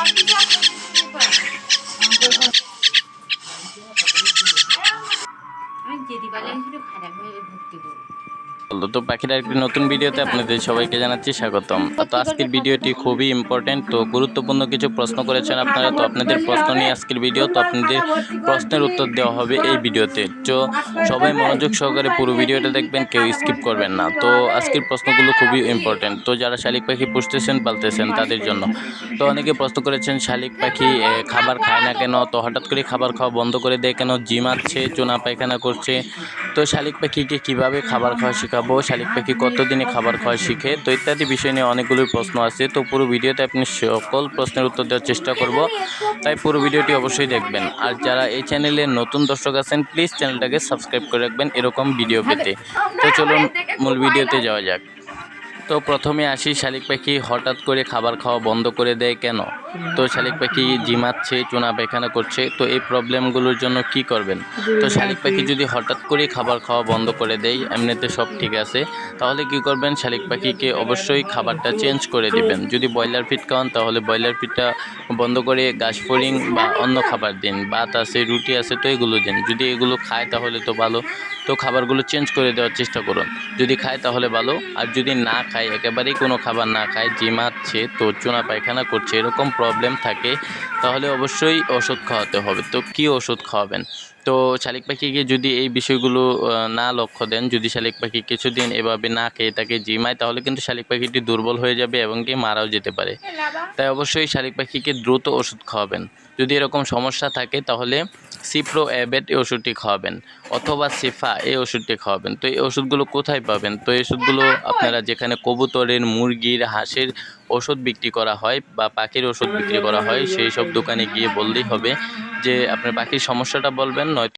আমি যেদি দিবালে খারাপ হয়ে ভর্তি করব। তো পাখির একটি নতুন ভিডিওতে আপনাদের সবাইকে জানাচ্ছি স্বাগতম। তো আজকের ভিডিওটি খুবই ইম্পর্টেন্ট তো গুরুত্বপূর্ণ কিছু প্রশ্ন করেছেন আপনারা তো আপনাদের প্রশ্ন নিয়ে আজকের ভিডিও তো আপনাদের প্রশ্নের উত্তর দেওয়া হবে এই ভিডিওতে। তো সবাই মনোযোগ সহকারে পুরো ভিডিওটা দেখবেন কেউ স্কিপ করবেন না। তো আজকের প্রশ্নগুলো খুবই ইম্পর্টেন্ট তো যারা শালিক পাখি পুষতেছেন পালতেছেন তাদের জন্য। তো অনেকে প্রশ্ন করেছেন শালিক পাখি খাবার খায় না কেন? তো হঠাৎ করে খাবার খাওয়া বন্ধ করে দেয় কেন? জিমাচ্ছে চোনা পায়খানা করছে তো শালিক পাখিকে কীভাবে খাবার খাওয়া শেখাবো? শালিক পাখি কতদিনে খাবার খাওয়া শিখে? তো ইত্যাদি বিষয় নিয়ে অনেকগুলো প্রশ্ন আছে। তো পুরো ভিডিওতে আপনি সকল প্রশ্নের উত্তর দেওয়ার চেষ্টা করব। তাই পুরো ভিডিওটি অবশ্যই দেখবেন। আর যারা এই চ্যানেলে নতুন দর্শক আছেন প্লিজ চ্যানেলটাকে সাবস্ক্রাইব করে রাখবেন এরকম ভিডিও পেতে। তো চলুন মূল ভিডিওতে যাওয়া যাক। তো প্রথমে আসি শালিক পাখি হঠাৎ করে খাবার খাওয়া বন্ধ করে দেয় কেন? তো শালিক পাখি জিমাচ্ছে চুনা পায়খানা করছে তো এই প্রবলেমগুলোর জন্য কি করবেন? তো শালিক পাখি যদি হঠাৎ করে খাবার খাওয়া বন্ধ করে দেয় এমনিতে সব ঠিক আছে তাহলে কি করবেন? শালিক পাখিকে অবশ্যই খাবারটা চেঞ্জ করে দিবেন। যদি ব্রয়লার ফিট খাওয়ান তাহলে ব্রয়লার ফিটটা বন্ধ করে ঘাস ফড়িং বা অন্য খাবার দিন। ভাত আছে রুটি আছে তো এগুলো দিন। যদি এগুলো খায় তাহলে তো ভালো। তো খাবারগুলো চেঞ্জ করে দেওয়ার চেষ্টা করুন। যদি খায় তাহলে ভালো। আর যদি না খায় একেবারেই কোনো খাবার না খায় জিমাচ্ছে তো চুনা পায়খানা করছে এরকম প্রবলেম থাকে তাহলে অবশ্যই ওষুধ খাওয়াতে হবে। তো কি ওষুধ খাওয়াবেন? তো শালিক পাখিকে যদি এই বিষয়গুলো না লক্ষ্য দেন, যদি শালিক পাখি কিছুদিন এভাবে না খেয়ে তাকে জিমায়, তাহলে কিন্তু শালিক পাখিটি দুর্বল হয়ে যাবে এবং কি মারাও যেতে পারে। তাই অবশ্যই শালিক পাখিকে দ্রুত ওষুধ খাওয়াবেন। যদি এরকম সমস্যা থাকে, তাহলে সিপ্রো অ্যাবেট এই ওষুধটি খাওয়াবেন অথবা সিফা এই ওষুধটি খাওয়াবেন। তো এই ওষুধগুলো কোথায় পাবেন? তো এই ওষুধগুলো আপনারা যেখানে কবুতরের, মুরগির, হাঁসের ওষুধ বিক্রি করা হয় বা পাখির ওষুধ বিক্রি করা হয়, সেই সব দোকানে গিয়ে বললেই হবে যে, আপনার পাখির সমস্যাটা বলবেন